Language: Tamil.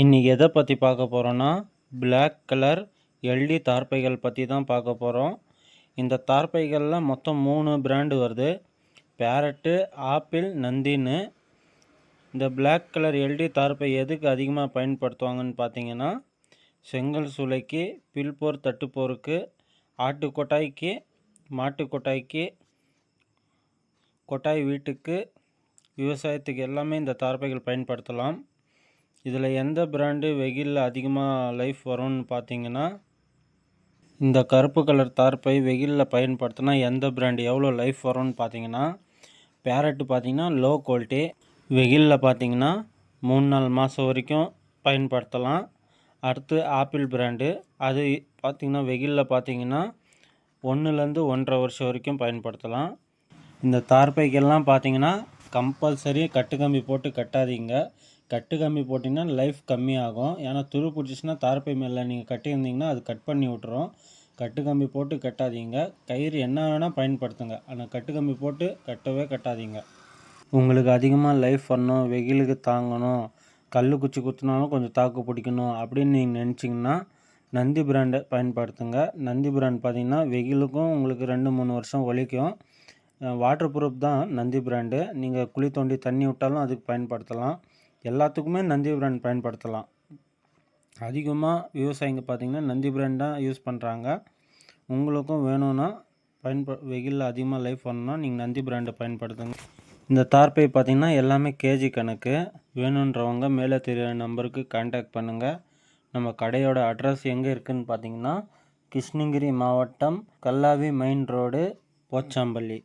இன்றைக்கி எதை பற்றி பார்க்க போகிறோன்னா பிளாக் கலர் எல்டி தார்ப்பைகள் பற்றி தான் பார்க்க போகிறோம் இந்த தார்ப்பைகளில் மொத்தம் மூணு பிராண்டு வருது. பேரட்டு ஆப்பிள் நந்தின்னு இந்த பிளாக் கலர் எல்டி தார்ப்பை எதுக்கு அதிகமாக பயன்படுத்துவாங்கன்னு பார்த்தீங்கன்னா செங்கல் சூளைக்கு பில்போர் தட்டுப்போருக்கு ஆட்டு கொட்டாய்க்கு மாட்டு கொட்டாய்க்கு கொட்டாய் வீட்டுக்கு விவசாயத்துக்கு எல்லாமே இந்த தார்ப்பைகள் பயன்படுத்தலாம். இதில் எந்த பிராண்டு வெயிலில் அதிகமாக லைஃப் வரும்னு பார்த்தீங்கன்னா இந்த கருப்பு கலர் தார்ப்பை வெயிலில் பயன்படுத்தினா எந்த பிராண்டு எவ்வளோ லைஃப் வரும்னு பார்த்தீங்கன்னா பேரட்டு பார்த்தீங்கன்னா லோ குவாலிட்டி வெயிலில் பார்த்தீங்கன்னா மூணு நாலு மாதம் வரைக்கும் பயன்படுத்தலாம். அடுத்து ஆப்பிள் பிராண்டு அது பார்த்திங்கன்னா வெயிலில் பார்த்தீங்கன்னா ஒன்றுலேருந்து ஒன்றரை வருஷம் வரைக்கும் பயன்படுத்தலாம். இந்த தார்ப்பைக்கெல்லாம் பார்த்தீங்கன்னா கம்பல்சரி கட்டுக்கம்பி போட்டு கட்டாதீங்க. கட்டு கம்மி போட்டிங்கன்னா லைஃப் கம்மியாகும். ஏன்னா துரு பிடிச்சிச்சின்னா தார்ப்பை மேலே நீங்கள் கட்டியிருந்தீங்கன்னா அது கட் பண்ணி விட்ரும் கட்டு கம்பி போட்டு கட்டாதீங்க. கயிறு என்ன வேணால் பயன்படுத்துங்க. ஆனால் கட்டு கம்பி போட்டு கட்டவே கட்டாதீங்க. உங்களுக்கு அதிகமாக லைஃப் பண்ணணும் வெயிலுக்கு தாங்கணும் கல் குச்சி குத்துனாலும் கொஞ்சம் தாக்கு பிடிக்கணும் அப்படின்னு நீங்கள் நினச்சிங்கன்னா நந்தி பிராண்டை பயன்படுத்துங்க. நந்தி பிராண்ட் பார்த்திங்கன்னா வெயிலுக்கும் உங்களுக்கு ரெண்டு மூணு வருஷம் ஒழிக்கும் வாட்டர் ப்ரூஃப் தான் நந்தி பிராண்டு நீங்கள் குழி தோண்டி தண்ணி விட்டாலும் அதுக்கு பயன்படுத்தலாம். எல்லாத்துக்குமே நந்தி பிராண்ட் பயன்படுத்தலாம். அதிகமாக விவசாயிங்க பார்த்திங்கன்னா நந்தி பிராண்ட் தான் யூஸ் பண்ணுறாங்க உங்களுக்கும் வேணும்னா பயன்ப வெயிலில் அதிகமாக லைஃப் வரணும்னா நீங்கள் நந்தி பிராண்டை பயன்படுத்துங்க. இந்த தார்ப்பை பார்த்திங்கன்னா எல்லாமே கேஜி கணக்கு. வேணுன்றவங்க மேலே தெரியாத நம்பருக்கு காண்டாக்ட் பண்ணுங்கள் நம்ம கடையோட அட்ரஸ் எங்கே இருக்குதுன்னு பார்த்தீங்கன்னா கிருஷ்ணகிரி மாவட்டம் கல்லாவி மெயின் ரோடு போச்சாம்பள்ளி.